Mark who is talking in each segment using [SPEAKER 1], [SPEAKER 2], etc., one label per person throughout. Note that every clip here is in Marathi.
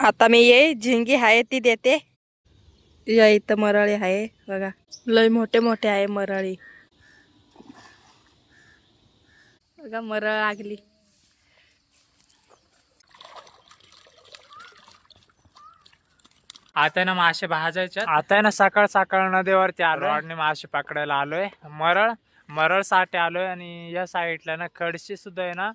[SPEAKER 1] आता मी ये झिंगी आहे ती देते. या इथं मराळी आहे बघा. लय मोठे मोठे आहे मराळी. बघा मरळ लागली
[SPEAKER 2] आता ना मासे भाजायचे आता आहे ना सकाळ सकाळ नदीवरती आलो आणि मासे पकडायला आलोय. मरळ मरळसाठी आलोय आणि या साईडला ना कडशी सुद्धा आहे ना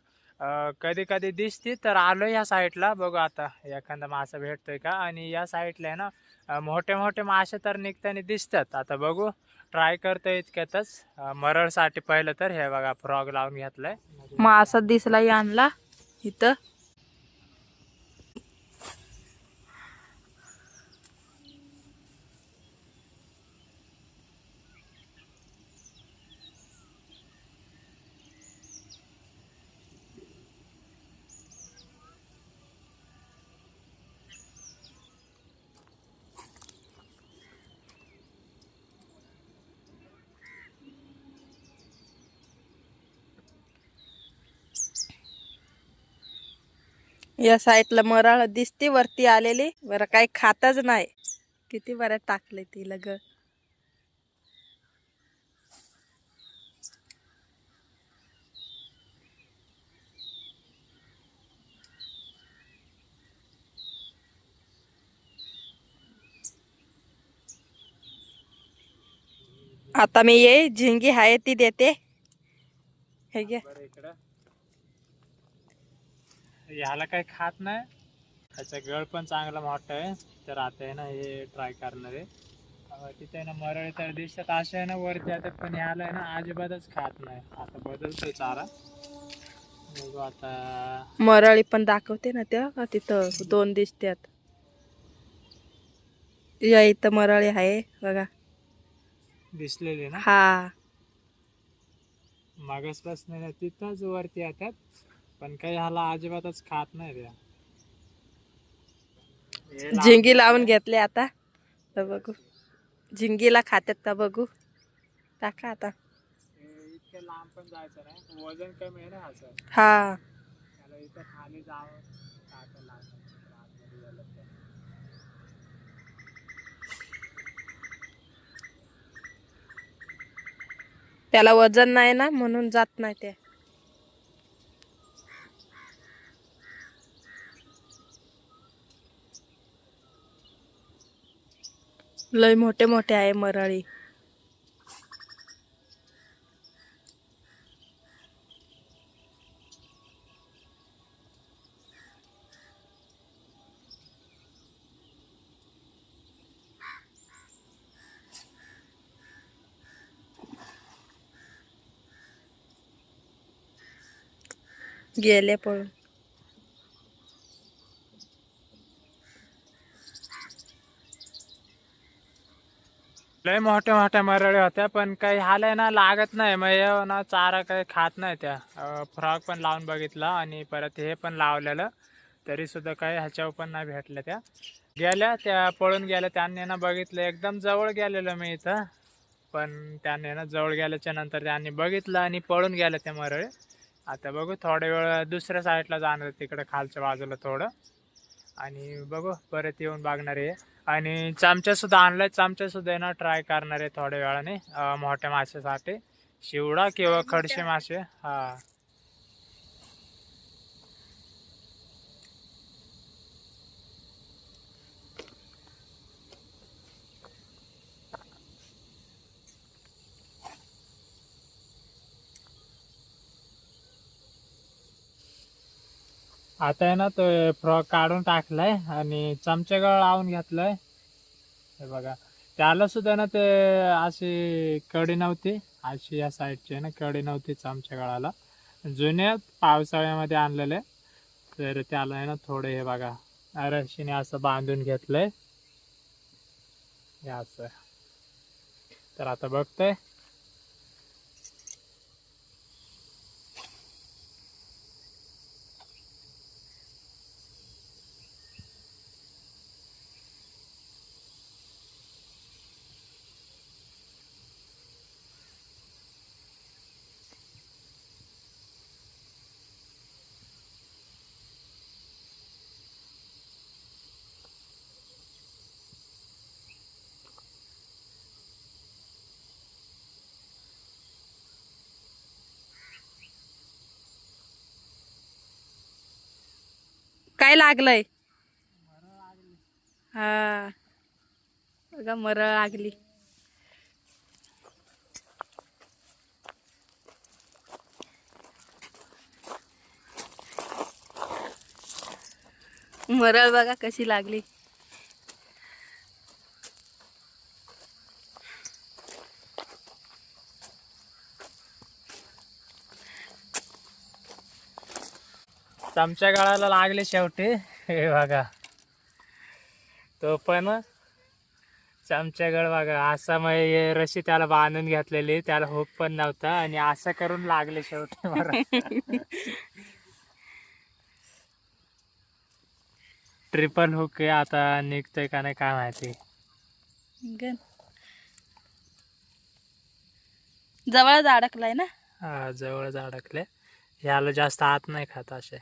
[SPEAKER 2] कधी कधी दिसते तर आलो या साईडला. बघू आता एखादा मासा भेटतोय का? आणि या साईडला आहे ना मोठे मोठे मासे तर निघताना दिसतात. आता बघू ट्राय करतोय इतक्यातच. अं, मरळसाठी पहिलं तर हे बघा फ्रॉग लावून घेतलाय.
[SPEAKER 1] मासा दिसला आणला इथं. या साईडला मराळ दिसते वरती आलेली. बरं काही खातच नाही. किती बरं टाकले ती लग. आता मी ये झिंगी आहे ती देते. हे
[SPEAKER 2] घ्या ह्याला काही खात नाही. त्याचा गळ पण चांगला मोठा आहे. तर आता आहे ना हे ट्राय करणार आहे. तिथे आहे ना मरळ तर दिसतात असे आहे ना वरती आता पण ह्याला आहे ना अजिबातच खात नाही. आता बदलतोय चारा. बघू आता.
[SPEAKER 1] मराळी पण दाखवते ना त्या का तिथं दोन दिसत्यात या इथं मराळी आहे बघा.
[SPEAKER 2] दिसलेले ना?
[SPEAKER 1] हा.
[SPEAKER 2] मागासपासून तिथंच वरती येतात. पण काही ह्याला अजिबातच खात नाही त्या. हे लांब-
[SPEAKER 1] झिंगी लावून घेतले आता. तर बघू. झिंगीला खात्यात का बघू. टाका आता.
[SPEAKER 2] हे इतक्या लांब पण जायचं नाही. वजन कमी आहे ना ह्याचं.
[SPEAKER 1] हा.
[SPEAKER 2] त्याला इथं खाली जावं टाकायला लागलं. आतमध्ये गेलं तर.
[SPEAKER 1] त्याला वजन नाही ना म्हणून जात नाही ते. लय मोठे मोठे आहे मराळी. गेले पळून.
[SPEAKER 2] लय मोठ्या मोठ्या मरळ्या होत्या पण काही हालाय ना लागत नाही. मग हे ना चारा काही खात नाही त्या. फ्रॉक पण लावून बघितला आणि परत हे पण लावलेलं. तरी सुद्धा काही ह्याच्यावर पण नाही भेटल्या त्या. गेल्या त्या पळून गेल्या. त्यांनी ना बघितलं एकदम जवळ गेलेलो मी इथं. पण त्यांनी ना जवळ गेल्याच्यानंतर त्यांनी बघितलं आणि पळून गेलं त्या मरळे आता बघू थोड्या वेळ दुसऱ्या साईडला जाणार तिकडं खालच्या बाजूला थोडं. आणि बघू परत येऊन बघणार आहे. आणि चमचा सुद्धा आणलाय चमचा सुद्धा ना ट्राय करणार आहे थोड्या वेळाने मोठ्या माशासाठी. शिवडा किंवा खडशे मासे हा. आता आहे ना तो फ्रॉक काढून टाकलाय आणि चमचेगळ लावून घेतलाय. हे बघा. त्याला सुद्धा ना ते अशी कडी नव्हती. अशी या साईडची आहे ना कडी नव्हती चमच्या गळाला. जुन्या पावसाळ्यामध्ये आणलेले. तर त्याला आहे ना थोडे हे बघा रशीने असं बांधून घेतलंय. असं. तर आता बघतोय.
[SPEAKER 1] लागलंय. हा. बघा मरळ लागली. मरळ बघा कशी लागली.
[SPEAKER 2] चमच्या गळाला लागले शेवटी. हे बघा. तो पण चमच्या गळ बघा. असा मग रशी त्याला बांधून घेतलेली. त्याला हुक पण नव्हता आणि असं करून लागले शेवटी मला. ट्रिपल हुक आहे. आता निघतोय का नाही काय माहिती.
[SPEAKER 1] जवळच अडकलाय ना?
[SPEAKER 2] हा जवळच अडकले ह्याला जास्त आत नाही खात असे.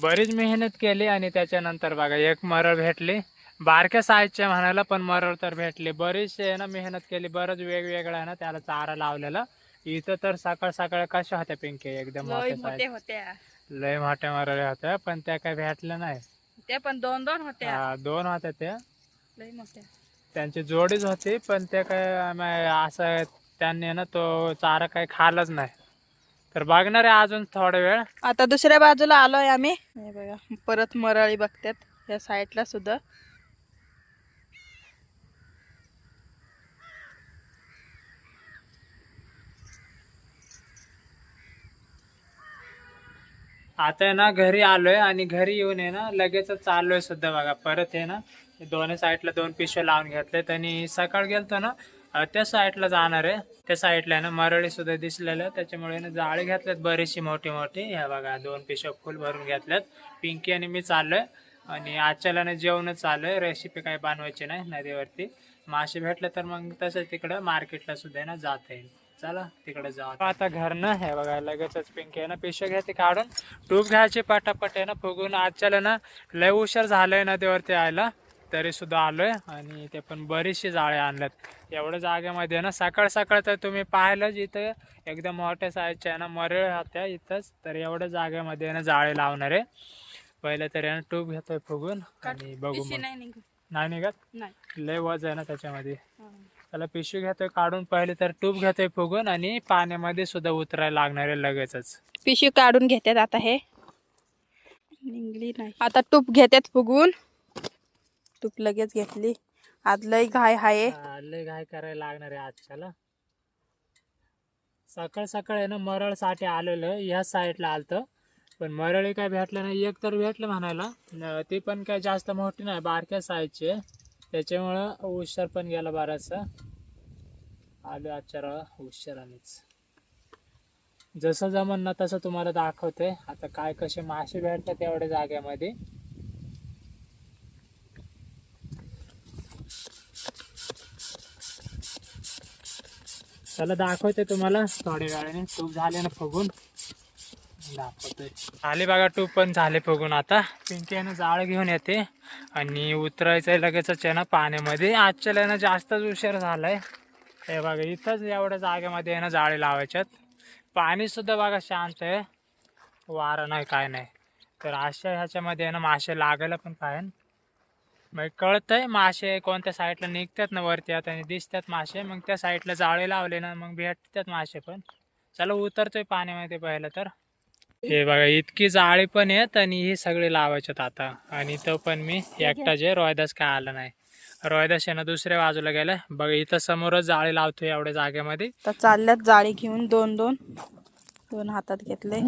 [SPEAKER 2] बरीच मेहनत केली आणि त्याच्यानंतर बघा एक मरळ भेटली. बारक्या साईजच्या म्हणायला पण मरळ तर भेटली. बरीचशी आहे ना मेहनत केली बरंच वेगवेगळं आहे ना त्याला चारा लावलेला. इथं तर सकाळ सकाळ कशा होत्या पिंकी? एकदम
[SPEAKER 1] लय
[SPEAKER 2] मोठ्या
[SPEAKER 1] मोठे
[SPEAKER 2] size.
[SPEAKER 1] होत्या.
[SPEAKER 2] लय मोठ्या मरळ्या होत्या पण त्या काही भेटल्या नाही.
[SPEAKER 1] ते पण दोन दोन होत्या.
[SPEAKER 2] हा, दोन होत्या त्या.
[SPEAKER 1] लय मोठ्या.
[SPEAKER 2] त्यांची जोडीच होती पण ते काय असं त्यांनी ना तो चारा काही खाल्लाच नाही. तर बघणार आहे अजून थोडा वेळ.
[SPEAKER 1] आता दुसऱ्या बाजूला आलोय आम्ही. हे बघा परत मरळी बघतात या साईडला सुद्धा.
[SPEAKER 2] आता आहे ना घरी आलोय आणि घरी येऊन आहे ना लगेच चाललोय सुद्धा बघा. परत आहे ना दोन्ही साईडला दोन पिशव्या लावून घेतलेत आणि सकाळ गेलतो ना त्या साईडला जाणार आहे. त्या साईडला आहे ना मरळी सुद्धा दिसलेलं. त्याच्यामुळे ना जाळी घेतल्यात बरीचशी मोठी मोठी. ह्या बघा दोन पिशव फुल भरून घेतल्यात. पिंकी आणि मी चाललोय. आणि आजच्याला ना जेवणच चाललोय रेसिपी काही बनवायची नाही नदीवरती. मासे भेटले तर मग तसंच तिकडं मार्केटला सुद्धा आहे ना जाता येईल. चला तिकडे जाऊ आता. घरनं हे बघा लगेचच पिंकी आहे ना पिशव्या घेते काढून. टूप घ्यायची पटापट आहे ना फुगून आजच्याला ना लय उशीर झालंय नदीवरती यायला. तरी सुद्धा आलोय आणि ते पण बरीचशी जाळे आणल्यात. एवढ्या जागेमध्ये ना सकाळ सकाळ तर तुम्ही पाहिलंच इथं. एकदम मोठ्या साईजच्या आहे ना मरळ होत्या इथंच. तर एवढ्या जागेमध्ये ना जाळे लावणार आहे. पहिलं तरी आहे ना टूप घेतोय फुगून आणि बघू
[SPEAKER 1] नाही निघत.
[SPEAKER 2] नाही निघत?
[SPEAKER 1] नाही.
[SPEAKER 2] लय वज आहे ना त्याच्यामध्ये. त्याला पिशवी घेतोय काढून पहिले तर टूप घेतोय फुगून आणि पाण्यामध्ये सुद्धा उतरायला लागणार आहे लगेचच.
[SPEAKER 1] पिशवी काढून घेतात आता हे. निघली नाही. आता टूप घेतात फुगून. टूप लगेच घेतली. आज लय घाय हाय.
[SPEAKER 2] हा, लय घाय करायला लागणार आहे आजच्याला सकाळ सकाळ आहे ना मरळसाठी आलेलं या साईडला आलतं. पण मरळी काय भेटलं नाही एक तर भेटलं म्हणायला. न- ती पण काय जास्त मोठी नाही बारक्या साईजची. आहे त्याच्यामुळं उशीर पण गेला बराचसा. आलो आजच्या उशिरानेच. जसं जमन ना तसं तुम्हाला दाखवते. आता काय कसे मासे भेटतात एवढ्या जाग्यामध्ये चला दाखवते तुम्हाला. थोड्या वेळाने. तूप झाले ना फुगून. दाखवतोय झाले बघा टूप पण झाले फुगून आता. पिंकी आहे ना जाळ घेऊन येते. आणि उतरायचंय लगेचच आहे ना पाण्यामध्ये. आजच्या आहे जास्तच उशीर झालाय. हे बघा इथंच एवढ्या जागेमध्ये आहे ना जाळे लावायच्यात. पाणी सुद्धा बघा शांत आहे. वारा नाही काय नाही. तर अशा ह्याच्यामध्ये आहे ना मासे लागायला पण पाहिजे. मग कळतंय मासे कोणत्या साईडला निघतात ना वरती आता आणि दिसतात मासे मग त्या साईडला जाळे लावले ना मग भेटतात मासे पण. चला उतरतोय पाण्यामध्ये पहिलं तर. हे बघा इतकी जाळी पण आहेत आणि हे सगळे लावायच्यात आता. आणि तो पण मी एकटा जे रोयदास काय आला नाही. रोयदास आहे ना दुसऱ्या बाजूला गेलं बघा इथं समोरच जाळी लावतोय एवढ्या जागेमध्ये.
[SPEAKER 1] तर चालल्यात जाळी घेऊन दोन दोन दोन हातात घेतले.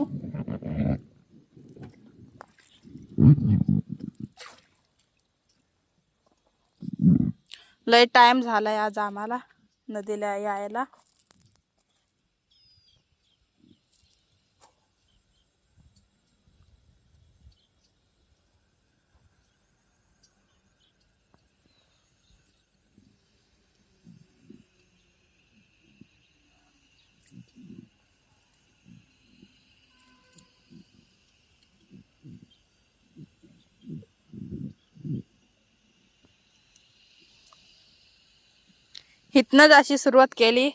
[SPEAKER 1] लय टाईम झाला आज आम्हाला नदीला यायला. इथनंच अशी सुरुवात केली.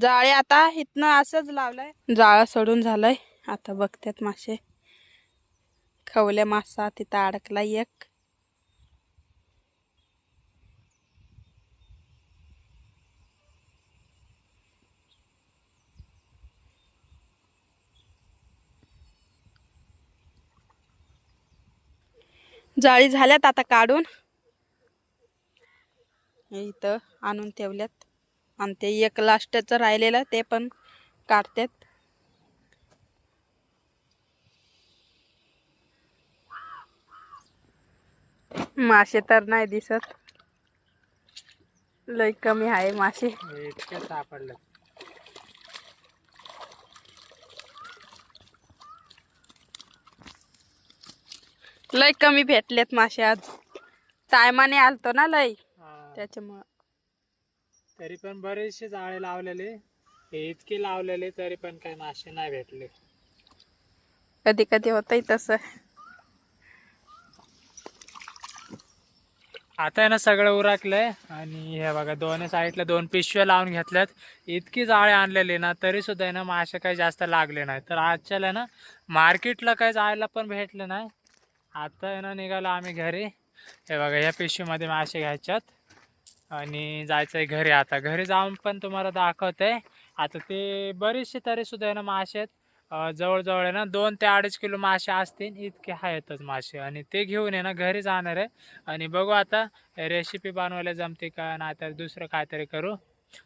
[SPEAKER 1] जाळे आता इथनं असंच लावलंय. जाळं सोडून झालंय. आता बघतात मासे. खवल्या मासा तिथं अडकला एक. जाळी झाल्यात आता काढून. इथं आणून ठेवल्यात. आणि ते एक लास्टचं राहिलेलं ते पण काढतात. मासे तर नाही दिसत. लय कमी आहे मासे.
[SPEAKER 2] सापडले
[SPEAKER 1] लय कमी भेटलेत मासे आज. टायमाने आलतो ना लय. त्याच्यामुळं.
[SPEAKER 2] तरी पण बरेचसे जाळे लावलेले. हे इतके लावलेले तरी पण काही मासे नाही भेटले.
[SPEAKER 1] कधी कधी होतंय तसं.
[SPEAKER 2] आता आहे ना सगळं उरकलंय. आणि हे बघा दोन्ही साईडला दोन पिशव्या लावून घेतल्यात. इतकी जाळे आणलेली ना तरी सुद्धा आहे ना मासे काही जास्त लागले नाही तर आजच्याला ना मार्केटला काही जायला पण भेटले नाही. आता आहे ना निघालो आम्ही घरी. हे बघा या पिशवीमध्ये मासे घ्यायच्यात. आणि जायचं आहे घरी आता. घरी जाऊन पण तुम्हाला दाखवतंय आता ते बरेचसे तरी सुद्धा आहे ना मासे आहेत. जवळजवळ आहे ना दोन ते अडीच किलो मासे असतील. इतके आहेतच मासे. आणि ते घेऊन आहे ना घरी जाणार आहे. आणि बघू आता रेसिपी बनवायला जमते का नाहीतर दुसरं काहीतरी करू.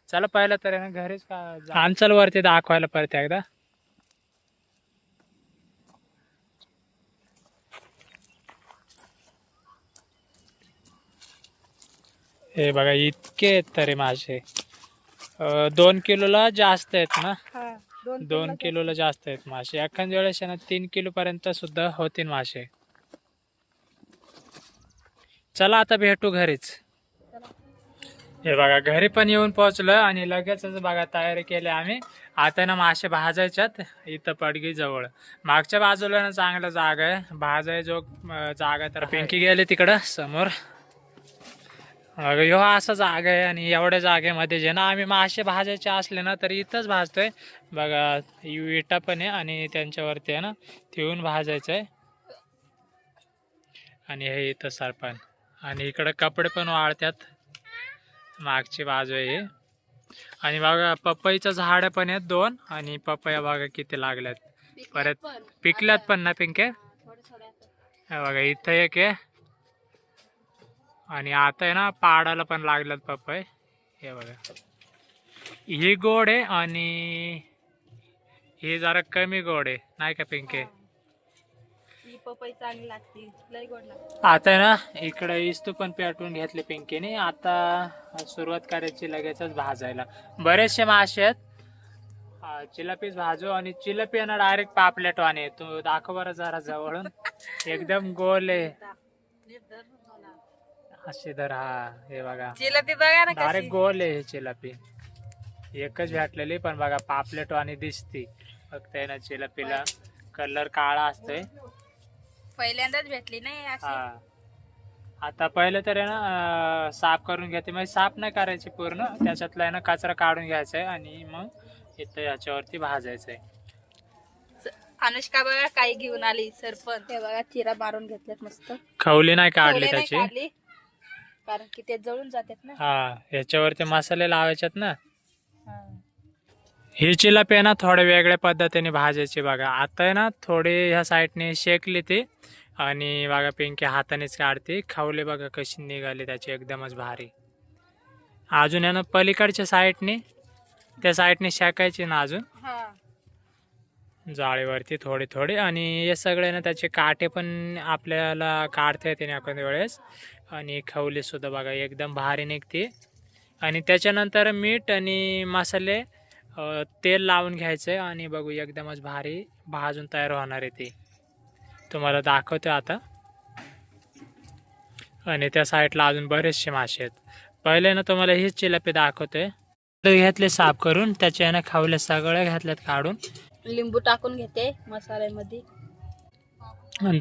[SPEAKER 2] चला पहिलं तर आहे ना घरीच का आमचल वरती दाखवायला परत एकदा. हे बघा इतके आहेत तरी मासे दोन किलोला जास्त आहेत ना? दोन किलोला जास्त. आहेत मासे. एखाद्या वेळेस ना तीन किलो पर्यंत सुद्धा होतील मासे. चला आता भेटू घरीच. हे बघा घरी पण येऊन पोहोचलो आणि लगेचच बघा तयारी केली आम्ही. आता ना मासे भाजायच्यात इथं पडगी जवळ. मागच्या बाजूला ना चांगला जागा आहे. भाजाय जो जागा तर पिंकी गेली तिकडं समोर. अगं ह्यो असा जागा आहे आणि एवढ्या जागेमध्ये जे ना आम्ही मासे भाजायचे असले ना तर इथंच भाजतोय. बघा विटा पण आहे आणि त्यांच्यावरती आहे ना ठेवून भाजायचं आहे आणि हे इथं सरपण. आणि इकडं कपडे पण वाळतात मागची बाजू आहे ही. आणि बघा पपईचं झाड पण आहेत दोन. आणि पपया बघा किती लागल्यात. परत पिकल्यात पण ना पिंके? बघा इथं एक आहे. आणि आता आहे ना पाडाला पण लागल्यात पपई. हे बघा. ही गोड आहे आणि ही जरा कमी गोड आहे नाही का पिंके?
[SPEAKER 1] पपई चांगली लागते लय गोड लागते.
[SPEAKER 2] आता आहे ना इकडे इस्तू पण पेटवून घेतले पिंकीने. आता सुरुवात करायची लगेचच भाजायला. बरेचसे मासे आहेत. हा, चिलापीच भाजू आणि चिलापी ना डायरेक्ट पापलेट वाणे तू दाखव बरं जरा जवळून. एकदम गोल आहे. अशी हा हे बघा.
[SPEAKER 1] जिलेबी बघा ना
[SPEAKER 2] डायरेक्ट
[SPEAKER 1] कशी.
[SPEAKER 2] गोल आहे हे चिलापी. एकच भेटलेली पण बघा पापलेट वाणी दिसती. फक्त आहे ना चिलापीला. कलर काळा असतोय.
[SPEAKER 1] पहिल्यांदाच भेटली नाही अशी.
[SPEAKER 2] हा. आता पहिलं तर आहे ना अं, साफ करून घेते. म्हणजे साफ नाही करायची पूर्ण. त्याच्यातला आहे ना कचरा काढून घ्यायचा आहे आणि मग इथं याच्यावरती भाजायचं आहे
[SPEAKER 1] अनुष्का बघा काही घेऊन आली सरपण हे बघा चिरा मारून घेतल्यात मस्त.
[SPEAKER 2] खवली नाही काढली
[SPEAKER 1] नाही
[SPEAKER 2] त्याची.
[SPEAKER 1] काढली, कारण की ते जळून जातात ना.
[SPEAKER 2] हा याच्यावरती मसाले लावायच्यात ना.
[SPEAKER 1] हा.
[SPEAKER 2] ही चिलापी आहे ना थोड्या वेगळ्या पद्धतीने भाजायची बघा. आता आहे ना थोडी ह्या साईडने शेकली ती आणि बघा पिंकी हातानेच काढते. खावले बघा कशी निघाली त्याची एकदमच भारी. अजून आहे ना पलीकडच्या साईडने त्या साईडने शेकायची ना अजून.
[SPEAKER 1] हा.
[SPEAKER 2] जाळीवरती थोडे थोडे. आणि हे सगळे ना त्याचे काटे पण आपल्याला काढता येते ना एखाद्या वेळेस. आणि खवलेसुद्धा बघा एकदम भारी निघते. आणि त्याच्यानंतर मीठ आणि मसाले तेल लावून घ्यायचं आहे आणि बघू एकदमच भारी भाजून तयार होणार आहे ती. तुम्हाला दाखवतो आता. आणि त्या साईडला अजून बरेचसे मासे आहेत. पहिले ना तुम्हाला हीच चिलापी दाखवतोय घेतले साफ करून त्याचे ना खावले सगळे घातलेत काढून.
[SPEAKER 1] लिंबू टाकून घेते मसाल्यामध्ये.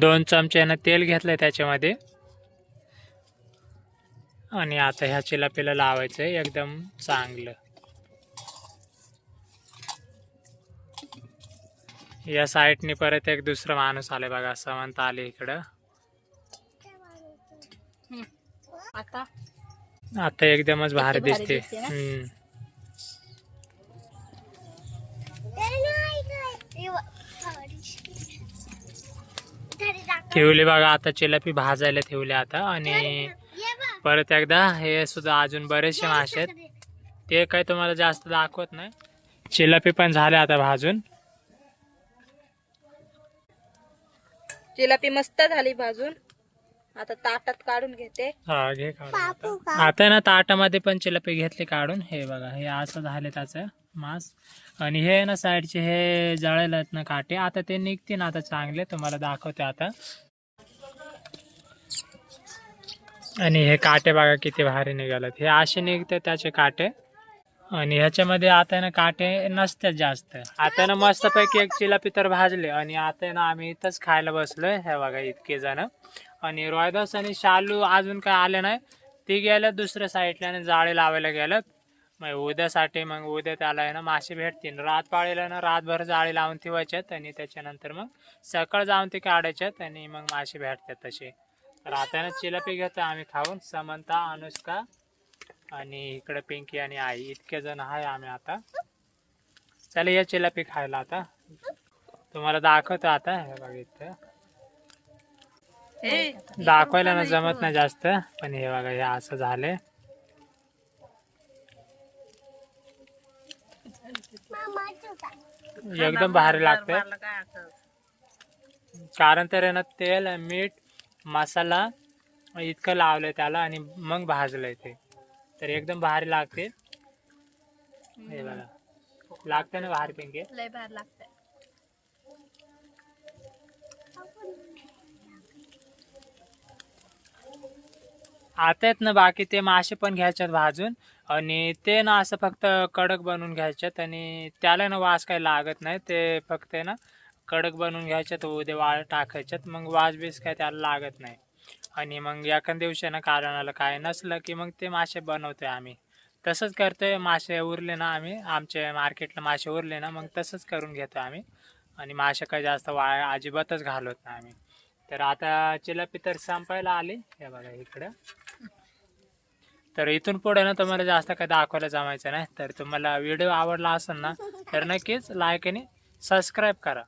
[SPEAKER 2] दोन चमचे ना तेल घेतलंय त्याच्यामध्ये. आणि आता ह्या चिलापीला लावायचं आहे एकदम चांगलं. या साईडने परत एक दुसरा माणूस आले बघा समंत आले इकडं.
[SPEAKER 1] आता?
[SPEAKER 2] आता एकदमच भारी दिसते? हम्म. ठेवले बघा आता चिलापी भाजायला ठेवले आता आणि परत एकदा हे सुद्धा अजून बरेचसे मासे आहेत. ते काही तुम्हाला जास्त दाखवत नाही. चिलापी पण झाले आता भाजून.
[SPEAKER 1] जिलापी मस्त झाली भाजून. आता ताटात काढून घेते.
[SPEAKER 2] हा घे काढून आता. आता ना ताटामध्ये पण चिलापी घेतली काढून. हे बघा हे असं झाले त्याचं. मांस. आणि हे ना साईडचे हे जळायला आहेत ना काटे. आता ते निघतील आता चांगले. तुम्हाला दाखवते आता. आणि हे काटे बघा किती भारी निघालेत. हे असे निघते त्याचे काटे. आणि ह्याच्यामध्ये आता ना काटे नसतात जास्त. आता ना मस्तपैकी एक चिलापी तर भाजले. आणि आता ना आम्ही इथंच खायला बसलोय. हे बघा इतके जण. आणि रोयदास आणि शालू अजून काय आले नाही. ते गेल्यात दुसऱ्या साईडला आणि जाळे लावायला गेल्यात मग उद्यासाठी मग उद्या त्याला आहे ना मासे भेटतील. रात पाळीला ना रातभर जाळी लावून ठेवायच्यात आणि त्याच्यानंतर मग सकाळ जाऊन ते काढायच्यात आणि मग मासे भेटतात तसे. तर आता ना चिलापी घेतो आम्ही खाऊन. समंता अनुष्का आणि इकडे पिंकी आणि आई. इतके जण आहे आम्ही आता. चला या चिलापी खायला आता. तुम्हाला दाखवतो आता. हे बघा इथं. दाखवायला ना जमत नाही जास्त पण हे बघा हे असं झाले एकदम भारी लागते कारण तर आहे ना तेल मीठ मसाला इतकं लावलंय त्याला आणि मग भाजलंय ते. तर एकदम भारी लागते. हे बघा. लागते ना भारी पिंके?
[SPEAKER 1] लय भार लागतंय.
[SPEAKER 2] आता आहेत ना बाकी ते मासे पण घ्यायच्यात भाजून. आणि ते ना असं फक्त कडक बनवून घ्यायच्यात आणि त्याला ना वास काही लागत नाही. ते फक्त आहे ना कडक बनवून घ्यायच्यात उद्या वाळ टाकायच्यात मग वास बीस काय त्याला लागत नाही. आणि मग एखाद्या दिवशी ना कारणाला काय नसलं की मग ते मासे बनवतोय आम्ही. तसंच करतोय मासे उरले ना आम्ही आमच्या मार्केटला मासे उरले ना मग तसंच करून घेतो आम्ही. आणि मासे काही जास्त वाळ अजिबातच घालवत नाही आम्ही. तर आता चिलापी तर संपायला आली. हे बघा इकडं. तर इथून पुढे ना तुम्हाला जास्त काही दाखवायला जमायचं नाही. तर तुम्हाला व्हिडिओ आवडला असेल ना तर नक्कीच लाईक आणि सबस्क्राईब करा.